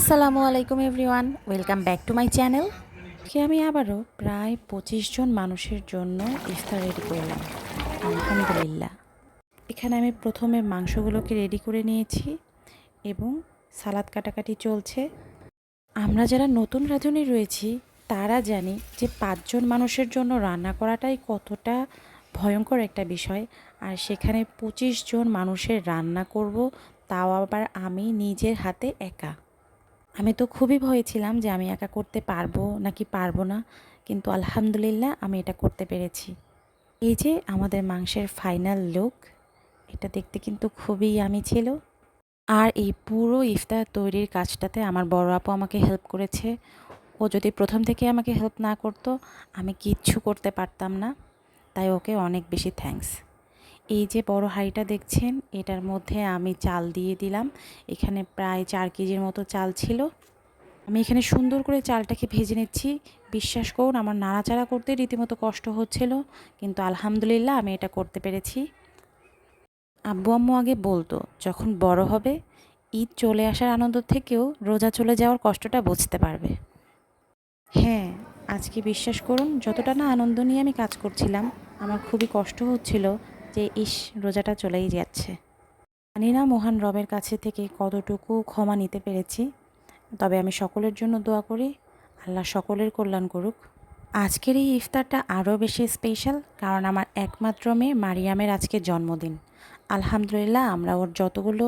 আসসালামু আলাইকুম everyone, welcome back to my channel. কে আমি আবারও প্রায় পঁচিশ জন মানুষের জন্য ইফতার রেডি করলাম আলহামদুলিল্লাহ। এখানে আমি প্রথমে মাংসগুলোকে রেডি করে নিয়েছি এবং সালাদ কাটাকাটি চলছে। আমরা যারা নতুন রাঁধুনি রয়েছি, তারা জানি যে পাঁচজন মানুষের জন্য রান্না করাটাই কতটা ভয়ঙ্কর একটা বিষয়। আর সেখানে পঁচিশ জন মানুষের রান্না করব, তাও আবার আমি নিজের হাতে একা। আমি তো খুবই ভয়ে ছিলাম যে আমি একা করতে পারব নাকি পারব না, কিন্তু আলহামদুলিল্লাহ আমি এটা করতে পেরেছি। এই যে আমাদের মাংসের ফাইনাল লুক এটা দেখতে কিন্তু খুবই আমি ছিল। আর এই পুরো ইফতার তৈরির কাজটাতে আমার বড় আপু আমাকে হেল্প করেছে। ও যদি প্রথম থেকে আমাকে হেল্প না করতো, আমি কিচ্ছু করতে পারতাম না। তাই ওকে অনেক বেশি থ্যাঙ্কস এই যে বড় হাঁড়িটা দেখছেন, এটার মধ্যে আমি চাল দিয়ে দিলাম। এখানে প্রায় চার কেজির মতো চাল ছিল। আমি এখানে সুন্দর করে চালটাকে ভেজে নিচ্ছি। বিশ্বাস করুন, আমার নাড়াচাড়া করতে রীতিমতো কষ্ট হচ্ছিল, কিন্তু আলহামদুলিল্লাহ আমি এটা করতে পেরেছি। আব্বু আম্মু আগে বলতো, যখন বড় হবে, ঈদ চলে আসার আনন্দ থেকেও রোজা চলে যাওয়ার কষ্টটা বুঝতে পারবে। হ্যাঁ আজকে বিশ্বাস করুন, যতটা না আনন্দ নিয়ে আমি কাজ করছিলাম, আমার খুবই কষ্ট হচ্ছিল। যে ইস রোজাটা চলেই যাচ্ছে। জানি না মহান রবের কাছে থেকে কতটুকু ক্ষমা নিতে পেরেছি, তবে আমি সকলের জন্য দোয়া করি, আল্লাহ সকলের কল্যাণ করুক। আজকের এই ইফতারটা আরও বেশি স্পেশাল, কারণ আমার একমাত্র মেয়ে মারিয়ামের আজকে জন্মদিন। আলহামদুলিল্লাহ, আমরা ওর যতগুলো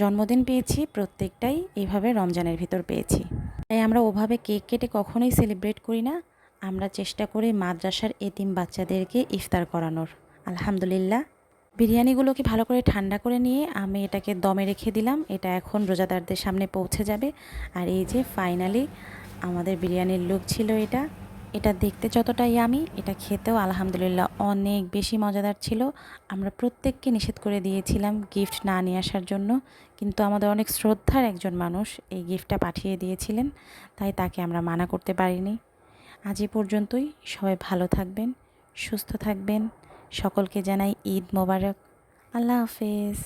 জন্মদিন পেয়েছি, প্রত্যেকটাই এভাবে রমজানের ভিতর পেয়েছি। তাই আমরা ওভাবে কেক কেটে কখনোই সেলিব্রেট করি না। আমরা চেষ্টা করি মাদ্রাসার এতিম বাচ্চাদেরকে ইফতার করানোর। আলহামদুলিল্লাহ। বিরিয়ানিগুলোকে ভালো করে ঠান্ডা করে নিয়ে আমি এটাকে দমে রেখে দিলাম। এটা এখন রোজাদারদের সামনে পৌঁছে যাবে। আর এই যে ফাইনালি আমাদের বিরিয়ানির লুক ছিল এটা। এটা দেখতে যতটা ইয়ামি এটা খেতেও আলহামদুলিল্লাহ অনেক বেশি মজাদার ছিল। আমরা প্রত্যেককে নিষেধ করে দিয়েছিলাম গিফট না নিয়ে আসার জন্য। কিন্তু আমাদের অনেক শ্রদ্ধার একজন মানুষ এই গিফটটা পাঠিয়ে দিয়েছিলেন। তাই তাকে আমরা মানা করতে পারিনি। আজ এ পর্যন্তই। সবাই ভালো থাকবেন, সুস্থ থাকবেন। সকলকে জানাই ঈদ মোবারক। আল্লাহ হাফেজ।